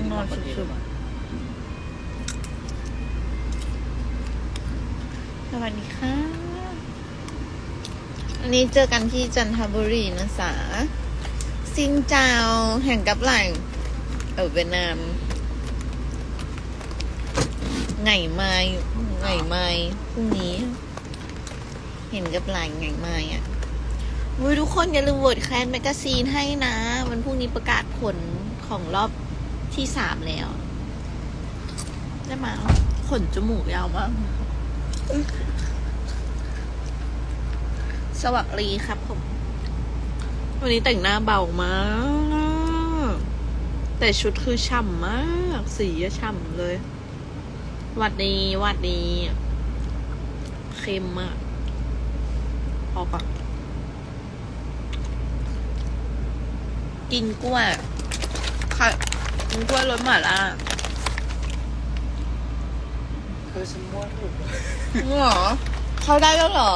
องนอนชุบๆสวัสดีค่ะอันนี้เจอกันที่จันทบุรีนะสาซินเจ้าแห่งกับหลังเออเวียดนามไงไม้ไงไม้พรุ่งนี้ เห็นกับหลานไงไม้อะวุ้ยทุกคนอย่าลืมโหวตแคนแมกกาซีนให้นะ วันพรุ่งนี้ประกาศผลของรอบ ที่สามแล้วได้มาขนจมูกยาวมากสวัสดีครับผม วันนี้แต่งหน้าเบามาก แต่ชุดคือฉ่ำมาก สีฉ่ำเลยหวัดดีหวัดดีเค็มมาก พอก่อนกินกล้วยค่ะ กินกล้วยรสหม่าล่าเธอฉันมั่วถูกเหรอ เข้าได้แล้วเหรอ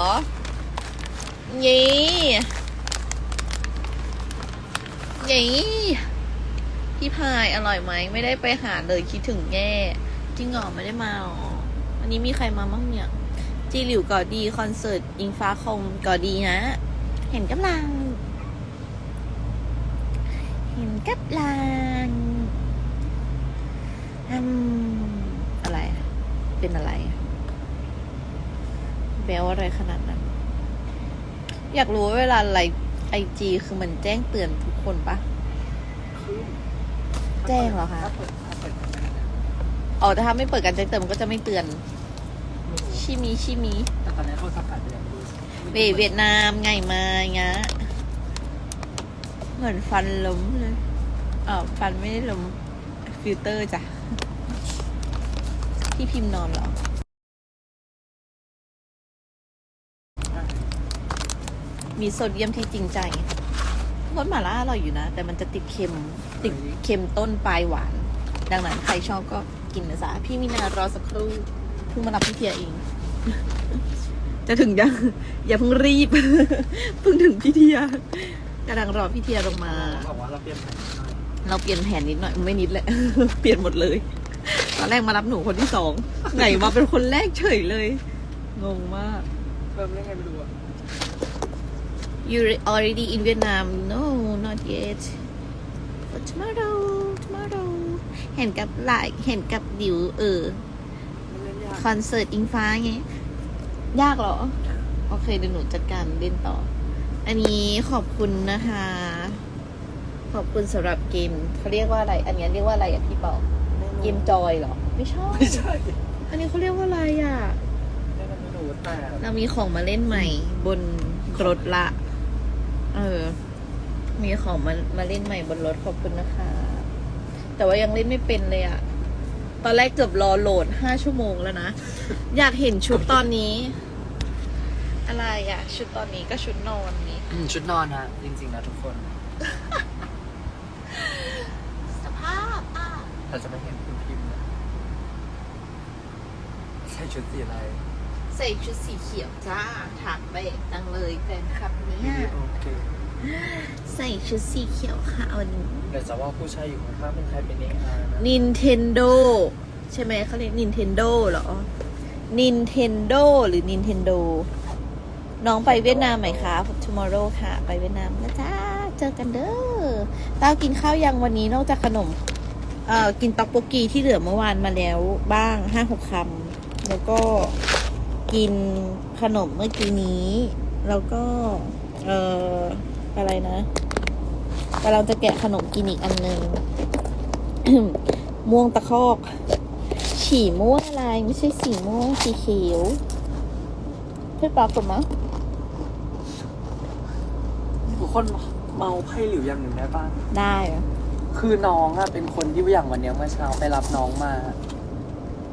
ยี่ยี่พี่พายอร่อยไหม ไม่ได้ไปหาเลยคิดถึงแย่จริงเหรอไม่ได้มาหรออันนี้มีใครมาบ้างเนี่ย จีหลิวก่อดี คอนเสิร์ต อิงฟ้าคงก่อดีนะ เห็นกำลัง เห็นกับลาง อืมอะไร เป็นอะไร แบลอะไรขนาดนั้น อยากรู้ว่าเวลาไลฟ์ไอจีคือมันแจ้งเตือนทุกคนปะคือแจ้งเหรอคะถ้าเปิดถ้าเปิดอ๋อแต่ถ้าไม่เปิดการแจ้งเตือนมันก็จะไม่เตือน ชิมีชิมีแต่ตอนนี้โทรศัพท์ตัดไปแล้วดูเวเวียดนามไงมาเงี้ยเหมือนฟันล้มเลยอ๋อฟันไม่ได้ล้ม ฟิลเตอร์จ้ะพี่พิมพ์นอนเหรอมีโซเดียมที่จริงใจรสหม่าล่าอร่อยอยู่นะ แต่มันจะติดเค็ม ติดเค็มต้นปลายหวาน ดังนั้นใครชอบก็กินนะจ๊ะพี่มินารอสักครู่เพิ่งมารับพี่เทียเอง จะถึงยัง อย่าเพิ่งรีบ เพิ่งถึงพี่เทียกำลังรอพี่เทียลงมาบอกว่าเราเปลี่ยนแผนหน่อย เราเปลี่ยนแผนนิดหน่อยไม่นิดแหละเปลี่ยนหมดเลย ตอนแรกมารับหนูคนที่สองไหนมาเป็นคนแรกเฉยเลย งงมากเริ่มเล่นไงไม่รู้อะ You already in Vietnam? No, not yet. But tomorrow, tomorrow. เห็นกับหลายเห็นกับดิวเออไม่เล่นยากคอนเสิร์ตอิงฟ้าไงยากเหรอ โอเคเดี๋ยวหนูจัดการเล่นต่อ อันนี้ขอบคุณนะคะ ขอบคุณสำหรับเกมเขาเรียกว่าอะไร อันนี้เรียกว่าอะไรอะพี่เปาเกมจอยเหรอ ไม่ใช่ไม่ใช่อันนี้เขาเรียกว่าอะไรอะเล่นไม่รู้แต่เรามีของมาเล่นใหม่ บนรถละ เออ มีของมามาเล่นใหม่บนรถขอบคุณนะคะ แต่ว่ายังเล่นไม่เป็นเลยอะตอนแรกเกือบรอโหลดห้าชั่วโมงแล้วนะ อยากเห็นชุดตอนนี้ อะไรอะชุดตอนนี้ก็ชุดนอนนี้อืมชุดนอนฮะจริงๆนะทุกคน สภาพอะ เราจะไม่เห็นคุณพิมพ์นะใส่ชุดสีอะไรใส่ชุดสีเขียวจ้าถักไปจังเลยแฟนคลับเนี่ยโอเคใส่ชุดสีเขียวค่ะวันนี้เดี๋ยวจะว่าผู้ชายอยู่ข้างๆเป็นใครเป็นเองอาร์นะ Nintendo ใช่ไหมเขาเรียก Nintendo เหรอ Nintendo หรือ Nintendo น้องไปเวียดนามไหมคะ tomorrow ค่ะ ไปเวียดนามนะจ้า เจอกันเด้อต้ากินข้าวยังวันนี้นอกจากขนม เอ่อกินต็อกโบกีที่เหลือเมื่อวานมาแล้วบ้างห้าหกคำแล้วก็กินขนมเมื่อกี้นี้ แล้วก็เอ่ออะไรนะกำลังจะแกะขนมกินอีกอันหนึ่งม่วงตะคอก ฉี่ม่วงอะไรไม่ใช่สีม่วงสีเขียวพี่ปรากฏมั้งทุกคนเมาไพ่หลิวอย่างหนึ่งได้ป่ะได้เหรอ คือน้องอะเป็นคนที่อย่างวันเนี้ยเมื่อเช้าไปรับน้องมา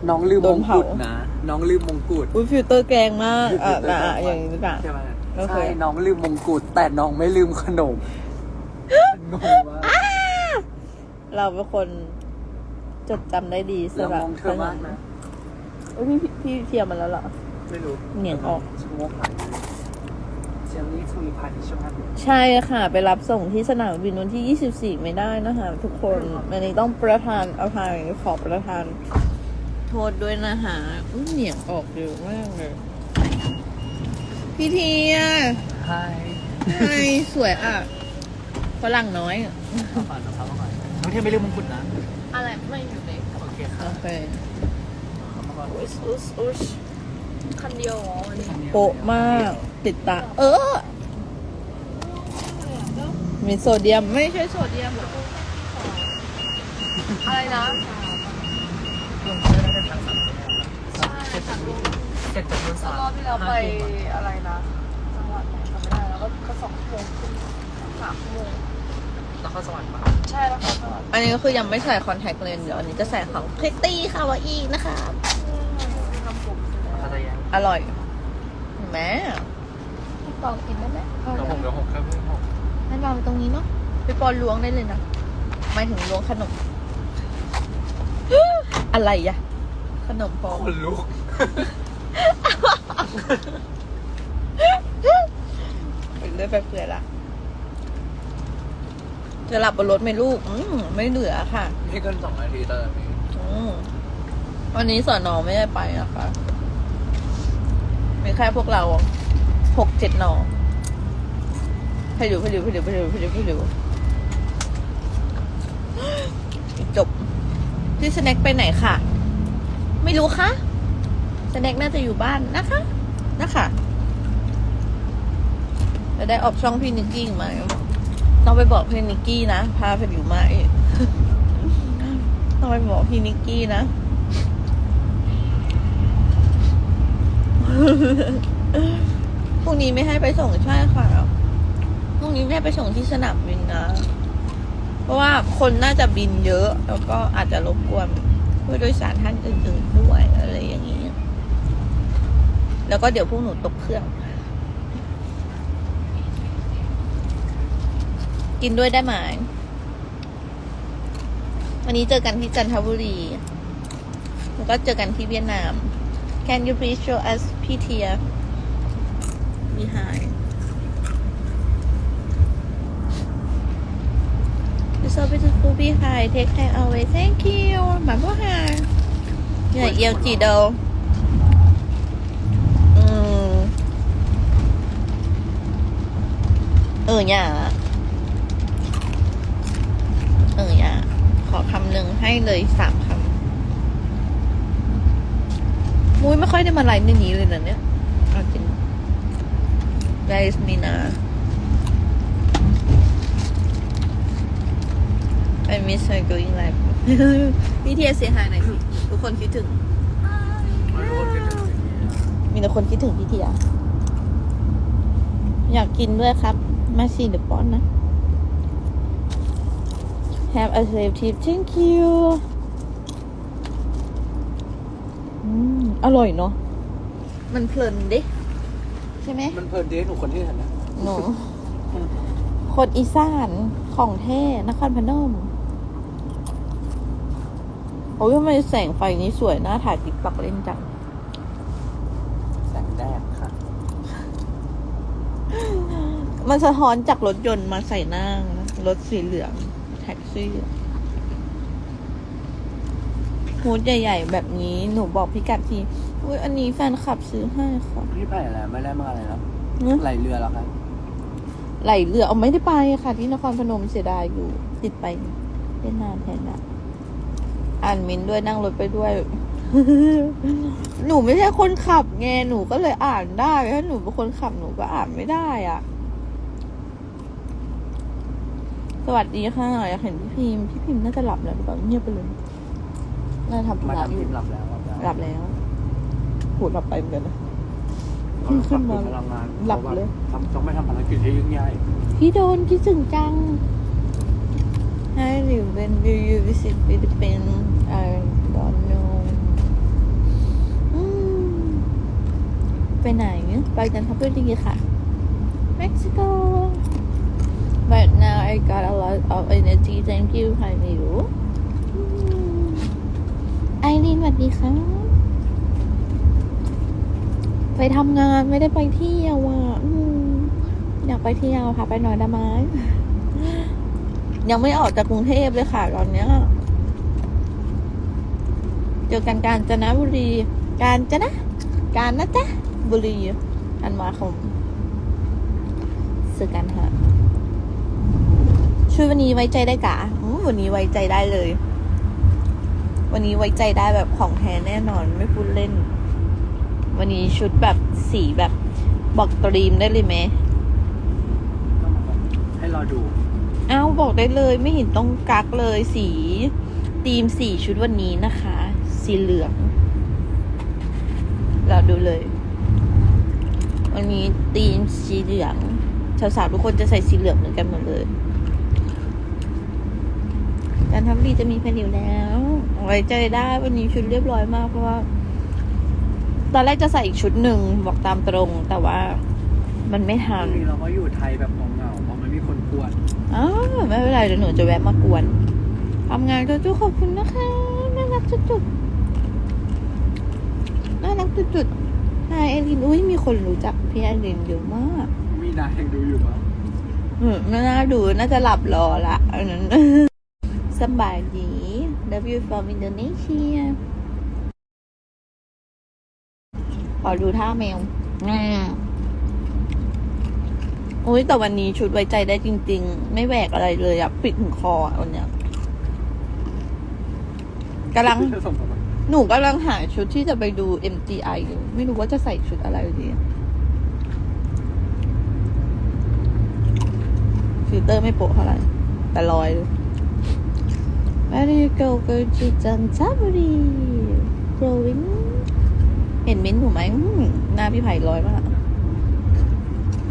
น้องลืมมงกุฎนะ น้องลืมมงกุฎอุ้ยฟิลเตอร์แกงมากอะอะอะอย่างนี้หรือเปล่าใช่ไหมโอเคใช่น้องลืมมงกุฎแต่น้องไม่ลืมขนมงงมากเราเป็นคนจดจำได้ดีเราสำหรับมองเธอมากนะอุ๊ยพี่พี่พี่เทียมมาแล้วเหรอไม่รู้เหนียงออกชะโงกหาย เจลลี่ทูริพานิชมากใช่ค่ะ ไปรับส่งที่สนามบินวันที่ 24 ไม่ได้นะคะ ทุกคนอันนี้ต้องประทานอภัยขอประทาน โทษด้วยนะคะอุ้ยเหนียงออกเยอะมากเลยพี่เทียใช่ไฮสวยอะฝรั่งน้อยอะเอาก่อนเอาก่อนน้องเทียนไม่ลืมมงกุฎนะ อะไรไม่อยู่เลยโอเคค่ะโอเค เอามาก่อน อุสอุสอุส คันเดียวเหรอวันนี้โปะมาก ติดตา เออ มีโซเดียมไม่ใช่โซเดียมหรอกอะไรนะลงเชื่อได้ทั้งสามเสร็จจากเสร็จจากรุ่นสามรอบที่เราไปอะไรนะจังหวัดไหนจำไม่ได้แล้วก็ก็สองชั่วโมงครึ่งสามชั่วโมงแล้วก็สวรรค์มาใช่แล้วค่ะจังหวัดอันนี้ก็คือยังไม่ใส่คอนแทคเลนส์เดี๋ยวอันนี้จะใส่ของคลิตตี้คาวาอีนะคะ ทำผม คาตายัง อร่อยเห็นไหมพี่ปองกินได้ไหมเอาเดี๋ยวเลผมยเดี๋ยวผมครับพี่ผมงั้นวางไว้ตรงนี้เนาะพี่ปอนล้วงได้เลยนะหมายถึงล้วงขนม อะไรอะขนมปองคนลุกเป็นเรื่อยไปเปื่อยละ จะหลับบนรถไหมลูก อืมไม่เหลือค่ะ ไม่เกินสองนาทีตอนนี้ อืมวันนี้สอนอไม่ได้ไปนะคะ มีแค่พวกเราหกเจ็ดหนอให้ดูให้ดูให้ดูให้ดูให้ดูให้ดูจบพี่สแน็คไปไหนค่ะ ไม่รู้ค่ะสแน็คน่าจะอยู่บ้านนะคะ นะคะจะได้ออกช่องพี่นิกกี้อีกไหมต้องไปบอกพี่นิกกี้นะ พาไปอยู่ไหมต้องไปบอกพี่นิกกี้นะ พรุ่งนี้ไม่ให้ไปส่งใช่ค่ะพรุ่งนี้ไม่ให้ไปส่งที่สนามบินนะ เพราะว่าคนน่าจะบินเยอะ แล้วก็อาจจะรบกวนผู้โดยสารท่านอื่นๆด้วยอะไรอย่างนี้ แล้วก็เดี๋ยวพวกหนูตกเครื่อง กินด้วยได้ไหมวันนี้เจอกันที่จันทบุรี แล้วก็เจอกันที่เวียดนาม Can you please show us PTF behind You're so beautiful behind Take care always Thank you หมาพ่อหาเหนื่อยเอียวจีเดลอืมเอออย่าเอออย่าขอคำหนึ่งให้เลยสามคำ มุ้ยไม่ค่อยได้มาไลฟ์ในนี้เลยนะเนี่ยเอาจริง Guys, Mina. I miss her going live พี่เทียเสียหายหน่อยพี่ทุกคนคิดถึงไม่รู้ว่าเป็นยังไงมีแต่คนคิดถึงพี่เทีย อยากกินด้วยครับ มาสิเดี๋ยวป้อนนะ Have a safe trip thank you อื มอร่อยเนาะมันเพลินดิใช่ไหมมันเพลินดีให้หนูคนที่เห็นนะหนูคนอีสานของแท้นครพนมโอ้ยทำไมแสงไฟนี้สวยน่าถ่ายติ๊กต็อกเล่นจังแสงแดดค่ะ มันสะท้อนจากรถยนต์มาใส่หน้ารถสีเหลือง แท็กซี่ ฮูดใหญ่ ๆ แบบนี้หนูบอกพี่กัดทีอุ้ยอันนี้แฟนคลับซื้อให้ค่ะพี่ไปไหนแล้วไม่ได้มาอะไรแล้วเนอะไหลเรือแล้วครับไหลเรือเอาไม่ได้ไปค่ะ ที่นครพนมเสียดายอยู่ ติดไปเล่นนานแทนละอ่านมินท์ด้วยนั่งรถไปด้วย หนูไม่ใช่คนขับไงหนูก็เลยอ่านได้ถ้าหนูเป็นคนขับหนูก็อ่านไม่ได้อะ สวัสดีค่ะอยากเห็นพี่พิมพ์พี่พิมพ์น่าจะหลับแล้วหรือเปล่าเงียบไปเลย น่าจะทำธุมาระอทำยู่ทีมหลับแล้วหลับแล้วหูหลับไปเหมือนกันนะ ขึ้นขึ้นมาพลังงานหลับเลยทำต้องไม่ทำภารกิจที่ยิ่งใหญ่พี่โดนคิดถึงจัง Hi Liu when will you visit Philippines I don't know อืมไปไหน ไปจันทบุรีค่ะ Mexico but now I got a lot of energy thank you Hi Liu อืม ไอรีนสวัสดีค่ะไปทำงานไม่ได้ไปเที่ยวอะอยากไปเที่ยวค่ะ ไปหน่อยได้ไหมยังไม่ออกจากกรุงเทพเลยค่ะตอนเนี้ยเจอกันกาญจนบุรี กาญจนะ กาญนะจ๊ะบุรีอันมาคมสื่อกันค่ะช่วยวันนี้ไว้ใจได้กะวันนี้ไว้ใจได้เลย วันนี้ไว้ใจได้แบบของแท้แน่นอนไม่พูดเล่น วันนี้ชุดแบบสีแบบบอกตรีมได้เลยไหมต้องมาบอกให้รอดูอ้าวบอกได้เลยไม่เห็นต้องกักเลยสีธีมสีชุดวันนี้นะคะ สีเหลืองเราดูเลย วันนี้ธีมสีเหลืองสาวๆทุกคนจะใส่สีเหลืองเหมือนกันหมดเลย การทำดีจะมีแผ่นอยู่แล้วไว้ใจได้วันนี้ชุดเรียบร้อยมากเพราะว่า ตอนแรกจะใส่อีกชุดหนึ่งบอกตามตรง แต่ว่ามันไม่ทันนี่เราก็อยู่ไทยแบบเหงาๆเพราะมันมีคนกวนอ้าวไม่เป็นไรเดี๋ยวหนูจะแวะมากวนทำงานจุ๊ขอบคุณนะคะน่ารักจุดๆน่ารักจุดๆนายเอลินอุ้ยมีคนรู้จักพี่เอลินเยอะมากมีนายังดูอยู่ปะอืมไม่น่าดูน่าจะหลับรอละอันนั้น สบายดี Love you from Indonesia ขอดูท่าแมวน่าอุ้ยแต่วันนี้ชุดไว้ใจได้จริง ๆ ไม่แหวกอะไรเลยอะปิดถึงคออะวันเนี้ยกำลังจะส่งมาหนูกำลังหาชุดที่จะไปดู MTI อยู่ไม่รู้ว่าจะใส่ชุดอะไรดีฟิลเตอร์ไม่โปะเท่าไหร่แต่ลอยเลย Where do you go go to Jantaburi glowing เห็นมิ้นท์หนูไหมอืมหน้าพี่ไผ่ลอยมาก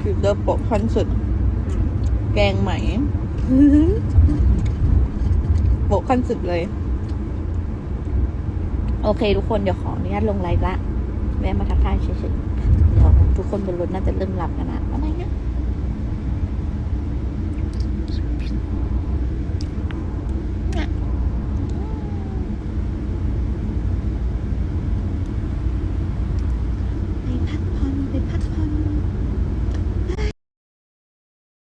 ฟิลเตอร์โปะคอนสุด แกงไหมโปะคอนสุดเลย โอเค ทุกคนเดี๋ยวขออนุญาตลงไลฟ์ละแวะมาทักทายเฉยๆเดี๋ยวทุกคนบนรถน่าจะเริ่มหลับกันนะ